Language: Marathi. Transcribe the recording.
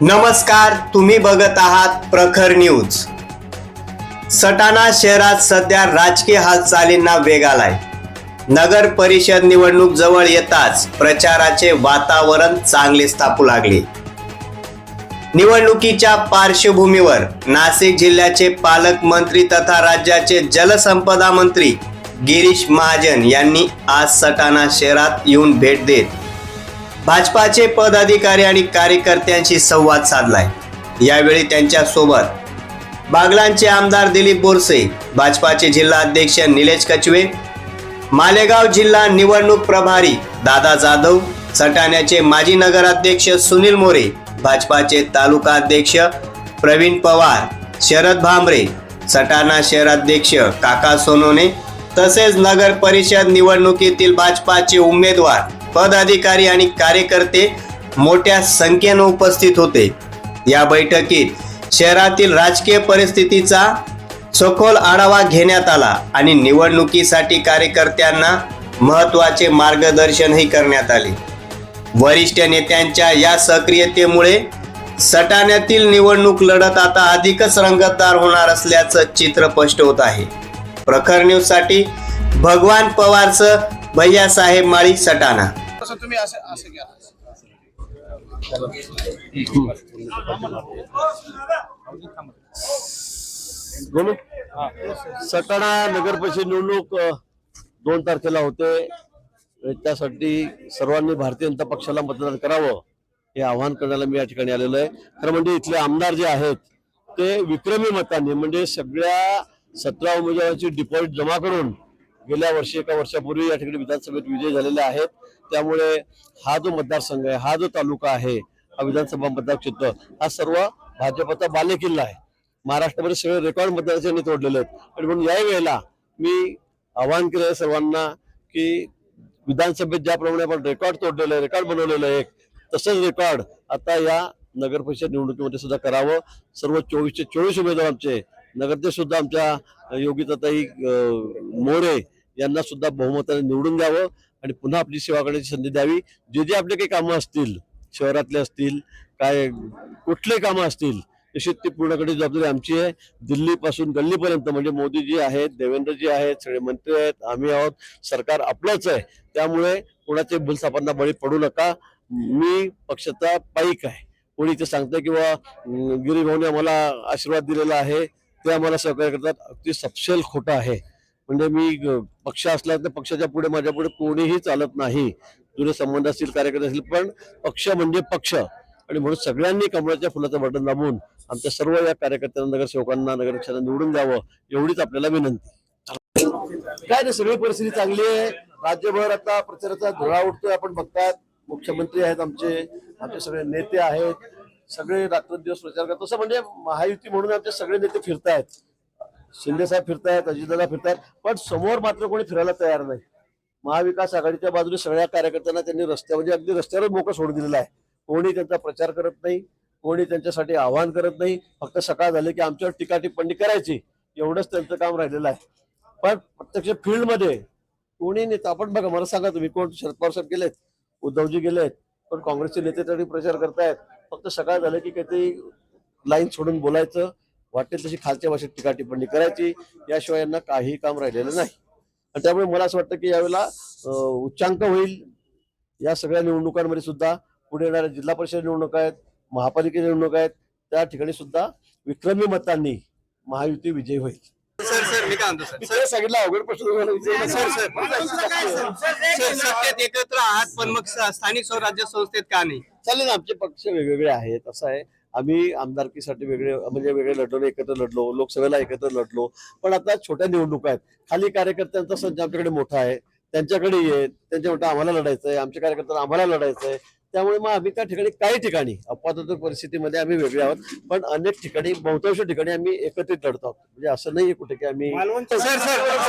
नमस्कार तुम्ही बघत आहात प्रखर न्यूज. सटाणा शहरात सध्या राजकीय हालचालींना वेग आलाय. नगर परिषद निवडणूक जवळ येताच प्रचाराचे वातावरण चांगले स्थापू लागले. निवडणुकीच्या पार्श्वभूमीवर नाशिक जिल्ह्याचे पालकमंत्री तथा राज्याचे जलसंपदा मंत्री गिरीश महाजन यांनी आज सटाणा शहरात येऊन भेट देत भाजपाचे पदाधिकारी आणि कार्यकर्त्यांशी संवाद साधलाय. यावेळी त्यांच्यासोबत बागलांचे आमदार दिलीप बोरसे भाजपाचे जिल्हा अध्यक्ष निलेश कचवे मालेगाव जिल्हा निवडणूक प्रभारी दादा जाधव सटाण्याचे माजी नगराध्यक्ष सुनील मोरे भाजपाचे तालुका अध्यक्ष प्रवीण पवार शरद भांबरे सटाणा शहराध्यक्ष काका सोनोने तसेच नगर परिषद निवडणुकीतील भाजपाचे उमेदवार पदाधिकारी आणि कार्यकर्ते मोठ्या संख्येने उपस्थित होते. या बैठकीत शहरातील राजकीय परिस्थितीचा सखोल आढावा घेण्यात आला आणि निवडणुकीसाठी कार्यकर्त्यांना महत्त्वाचे मार्गदर्शनही करण्यात आले. वरिष्ठ नेत्यांच्या या सक्रियतेमुळे सटाण्यातील निवडणूक लढत आता अधिकच रंगतदार होणार असल्याचं चित्र स्पष्ट होत आहे. प्रखर न्यूजसाठी भगवान पवारचं भैयासाहेब माळी सटाणा. तसं तुम्ही असं असं घ्या. बोलू? सटाणा नगर परिषद निवडणूक दोन तारखेला होते. त्यासाठी सर्वांनी भारतीय जनता पक्षाला मतदान करावं हे आवाहन करण्याला मी या ठिकाणी आलेलो आहे. खरं म्हणजे इथले आमदार जे आहेत ते विक्रमी मताने म्हणजे सगळ्या सतरा उमेदवारांची डिपॉझिट जमा करून गेल्या वर्षी एका वर्षापूर्वी या ठिकाणी विधानसभेत विजय झालेले आहेत. त्यामुळे हा जो मतदारसंघ आहे हा जो तालुका आहे हा विधानसभा मतदारक्षेत्र हा सर्व भाजपचा बालेकिल्ला आहे. महाराष्ट्रामध्ये सगळे रेकॉर्ड मतदारांनी तोडलेले आहेत. आणि म्हणून या वेळेला मी आवाहन केलं आहे सर्वांना की विधानसभेत ज्याप्रमाणे आपण रेकॉर्ड तोडलेलं आहे रेकॉर्ड बनवलेलं आहे एक तसंच रेकॉर्ड आता या नगर परिषद निवडणुकीमध्ये सुद्धा करावं. सर्व चोवीसचे चोवीस उमेदवार आमचे नगरचे सुद्धा आमच्या योगिताताई मोरे यांना सुद्धा बहुमताने निवडून द्यावं आणि पुन्हा आपली सेवा करण्याची संधी द्यावी. जे जे आपले काही कामं असतील शहरातले असतील काय कुठले कामं असतील निश्चित ती पूर्ण करण्याची जबाबदारी आमची आहे. दिल्लीपासून गल्लीपर्यंत म्हणजे मोदीजी आहेत देवेंद्रजी आहेत सगळे मंत्री आहेत आम्ही आहोत. सरकार आपलंच आहे. त्यामुळे कोणाचे भूलसापांना बळी पडू नका. मी पक्षाचा पाईक आहे. कोणी इथे सांगतं किंवा गिरीभाऊने आम्हाला आशीर्वाद दिलेला आहे ते आम्हाला सहकार्य करतात. अगदी सपशेल खोटं आहे. म्हणजे मी पक्ष असला तर पक्षाच्या पुढे माझ्या पुढे कोणीही चालत नाही. जुने संबंध असतील कार्यकर्ते असतील पण पक्ष म्हणजे पक्ष. आणि म्हणून सगळ्यांनी कमळाच्या फुलाचं बटन दाबून आमच्या सर्व या कार्यकर्त्यांना नगरसेवकांना नगरक्षांना निवडून द्यावं एवढीच आपल्याला विनंती. काय नाही सगळी परिस्थिती चांगली आहे? राज्यभर आता प्रचाराचा धुळा उडतोय आपण बघतात. मुख्यमंत्री आहेत आमचे आमचे सगळे नेते आहेत. सगळे रात्रंदिवस प्रचार करतात. तसं म्हणजे महायुती म्हणून आमचे सगळे नेते फिरतायत. शिंदेसाहेब फिरतायत अजितदादा फिरतायत पण समोर मात्र कोणी फिरायला तयार नाही. महाविकास आघाडीच्या बाजूने सगळ्या कार्यकर्त्यांना त्यांनी रस्त्या म्हणजे अगदी रस्त्यावर मोकळं सोडून दिलेलं आहे. कोणी त्यांचा प्रचार करत नाही कोणी त्यांच्यासाठी आवाहन करत नाही. फक्त सकाळ झाले की आमच्यावर टीका टिप्पणी करायची एवढंच त्यांचं काम राहिलेलं आहे. पण प्रत्यक्ष फील्डमध्ये कोणी नेता आपण बघा मला सांगा तुम्ही कोण? शरद पवार साहेब गेलेत उद्धवजी गेलेत पण काँग्रेसचे नेते तरी प्रचार करतायत. फक्त सकाळ झालं की काहीतरी लाईन सोडून बोलायचं वाटेल तशी खालच्या भाषेत टीका टिप्पणी करायची. याशिवाय यांना काही काम राहिलेलं नाही. आणि त्यामुळे मला असं वाटतं की यावेळेला उच्चांक होईल. या सगळ्या निवडणुकांमध्ये सुद्धा पुढे येणाऱ्या जिल्हा परिषद निवडणुका आहेत महापालिकेच्या निवडणुका आहेत त्या ठिकाणी सुद्धा विक्रमी मतांनी महायुती विजयी होईल. सर सर मी काय म्हणतो सर? अवघड प्रश्न. Sir sir sir? सत्तेत एकत्र आहात पण मग स्थानिक स्वराज्य संस्थेत का नाही? चालेल ना आमचे पक्ष वेगवेगळे आहेत असं आहे. आम्ही आमदारकीसाठी वेगळे म्हणजे वेगळे लढलो एकत्र लढलो लोकसभेला एकत्र लढलो. पण आता छोट्या निवडणुका आहेत. खाली कार्यकर्त्यांचा संच आमच्याकडे मोठा आहे. त्यांच्याकडे येत त्यांच्या म्हणता आम्हाला लढायचं आहे आमच्या कार्यकर्त्यांना आम्हाला लढायचं आहे त्यामुळे मग आम्ही त्या ठिकाणी काही ठिकाणी अपवादात्मक परिस्थितीमध्ये आम्ही वेगळे आहोत. पण अनेक ठिकाणी बहुतांश ठिकाणी आम्ही एकत्रित लढतो आहोत. म्हणजे असं नाहीये कुठे की आम्ही सर सर सर